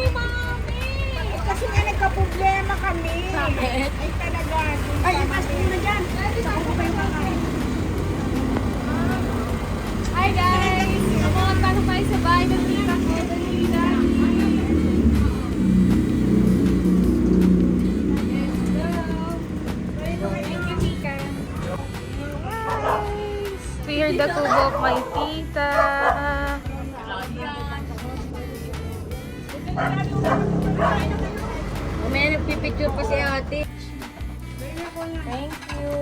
ni Mami. Kasi nga nagka-problema kami. Bakit? Ay talaga. Ay, ipasok mo na dyan. Saan ko kayo kakain? Hi guys! Kamusta na kayo sa bahay ng tita ko? Guys, Fear the tubo of my tita. May nagpipicture pa si ate. Thank you.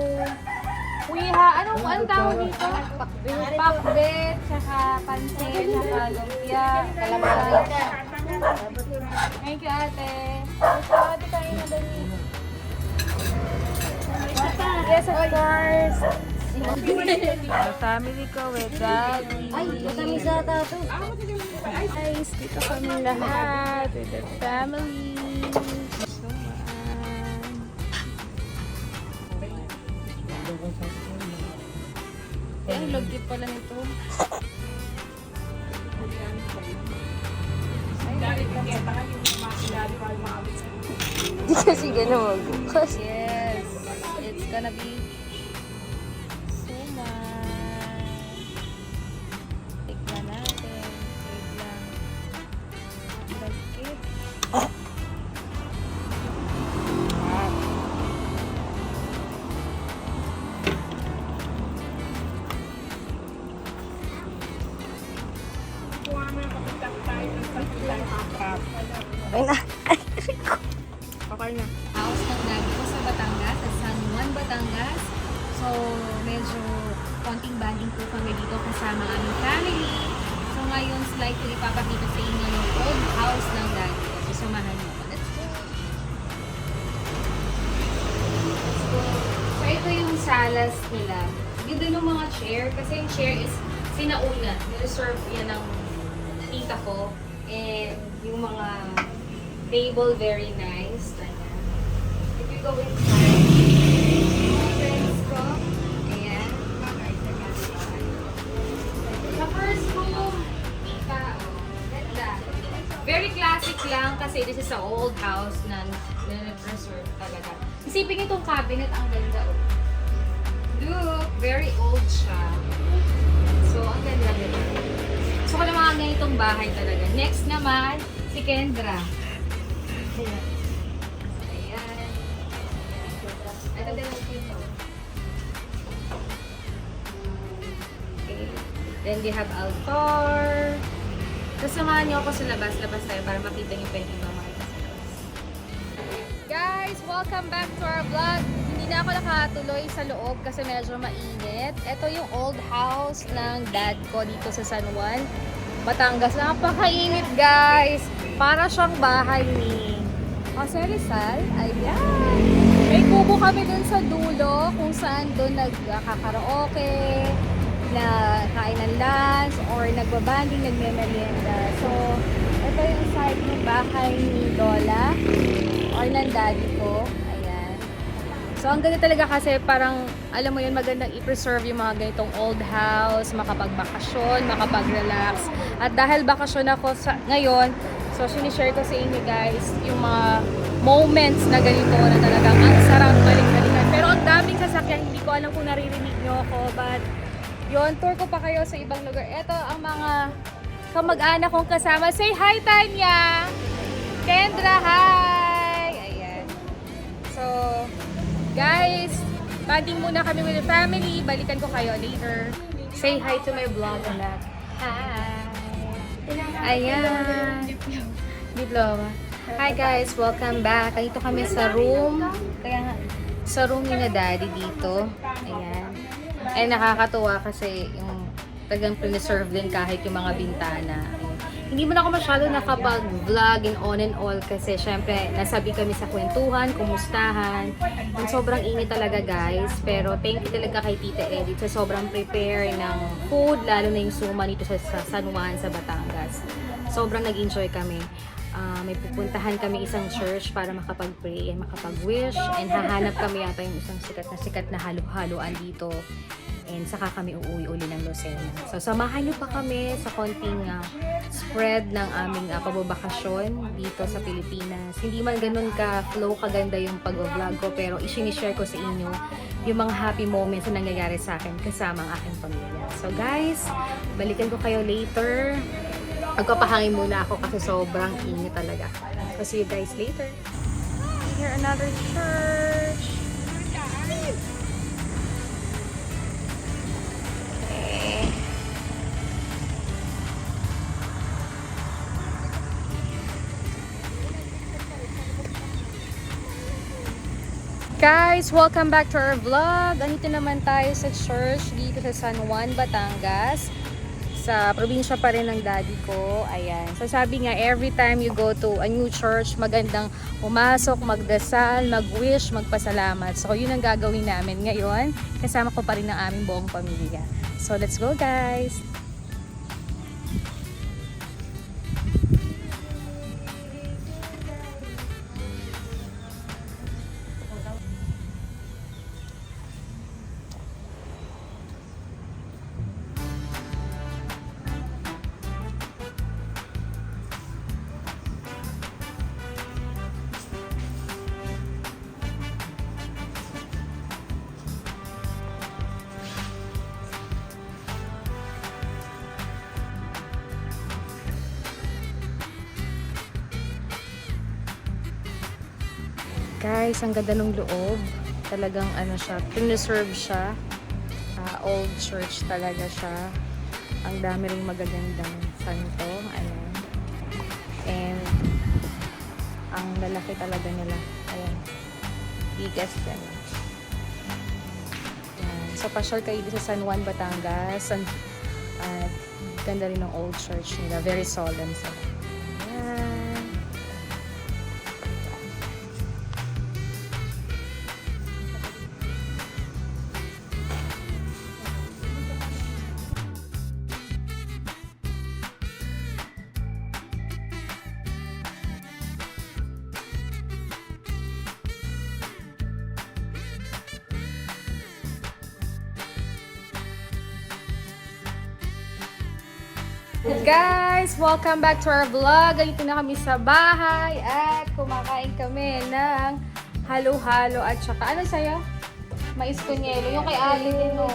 Kuya, anong ang tawag dito? Pakbet, tsaka pansit, tsaka lumpia, calamari. Thank you, ate. Gusto ate kayo na dali. Yes, of course. The family ko with daddy. Ay, matamis ata ito. Guys, dito kami lahat with the family. So, Ay, ang lagkit pala nito. Di kasi gano'n magbukas. Yes, it's gonna be Okay na. House ng daddy ko sa Batangas, sa San Juan, Batangas. So, medyo konting banding po kami dito kasama aming family. So, ngayon, slightly ipapakita sa inyo yung old house ng daddy ko. So, samahan niyo ko. So, ito yung salas nila. Ganda ng mga chair. Kasi yung chair is sinauna. Nireserve yan ng tita ko. And yung mga table, very nice. Ayan. If you go inside, friends ko, ayan. Sa first room, tita, oh, ganda. Very classic lang kasi this is a old house na na-preserve talaga. Isipin itong cabinet, ang ganda oh. Look, very old siya. So, ang ganda nila. Gusto ko ng mga bahay talaga. Next naman, si Kendra. Ayan. Then we have altar. Tapos niyo ako sa labas. Labas tayo para makita niyo yung ibang makita sa. Guys, welcome back to our vlog. Hindi na ako nakatuloy sa loob kasi medyo mainit. Ito yung old house ng dad ko dito sa San Juan, Batangas. Napakainit guys. Para siyang bahay ni Jose Rizal. Ayan. May kubo kami dun sa dulo kung saan dun nagkakaraoke, na kain ng lunch, or nagbabanding, nagme-merienda. So, ito yung side ng bahay ni Lola or ng daddy ko. Ayan. So, ang ganda talaga kasi parang, alam mo yun, magandang i-preserve yung mga ganitong old house, makapagbakasyon, makapag-relax. At dahil bakasyon ako sa, ngayon, so sinishare ko sa inyo guys, yung mga moments na ganito na talagang ang sarap balik-balikan. Pero ang daming sasakyan, hindi ko alam kung naririnig nyo ako, but yun, tour ko pa kayo sa ibang lugar. Ito ang mga kamag-anak kong kasama. Say hi, Tanya! Kendra, hi! Ayan. So, guys, banding muna kami with the family. Balikan ko kayo later. Say hi to my vlog anak. Hi! Ayan. Diploma. Hi guys, welcome back. Dito kami sa room. Kaya sa room ni daddy dito. Ayan. Ay nakakatuwa kasi yung talagang preserve din kahit yung mga bintana. Hindi mo na ako masyado nakapag-vlog and on and all kasi syempre nasabi kami sa kwentuhan, kumustahan. Yung sobrang init talaga guys. Pero thank you talaga kay Tita Edith sa sobrang prepare ng food, lalo na yung suma dito sa, sa San Juan, sa Batangas. Sobrang nag-enjoy kami. Ah, may pupuntahan kami isang church para makapag-pray and makapag-wish and hahanap kami yata yung isang sikat na sikat na halo-haloan dito. And saka kami uuwi uli ng Lucena. So samahan niyo pa kami sa konting ah, spread ng aming uh, pababakasyon dito sa Pilipinas. Hindi man ganun ka flow kaganda yung pag-vlog ko pero i-share ko sa inyo yung mga happy moments na nangyayari sa akin kasama ang aking pamilya. So guys, balikan ko kayo later. Magpapahangin muna ako kasi sobrang init talaga. So see you guys later. Here another church. Guys, welcome back to our vlog. Andito naman tayo sa church dito sa San Juan, Batangas. Sa probinsya pa rin ng daddy ko. Ayan. So sabi nga, every time you go to a new church, magandang pumasok, magdasal, mag-wish, magpasalamat. So yun ang gagawin namin ngayon. Kasama ko pa rin ang aming buong pamilya. So let's go guys! Guys, ang ganda ng loob. Talagang ano siya, preserve siya. Ah, old church talaga siya. Ang dami ring magagandang santo. Ayan. And ang lalaki talaga nila. Ayan. Biggest yan. Ayan. So, pasyal kayo sa San Juan, Batangas. San, at ganda rin ng old church nila. Very solemn sa Guys, welcome back to our vlog. Ganito na kami sa bahay at kumakain kami ng halo-halo at saka ano sa'yo? Mais kunyelo. Yung kay Ali din, no?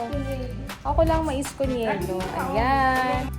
Ako lang mais kunyelo. Ayan.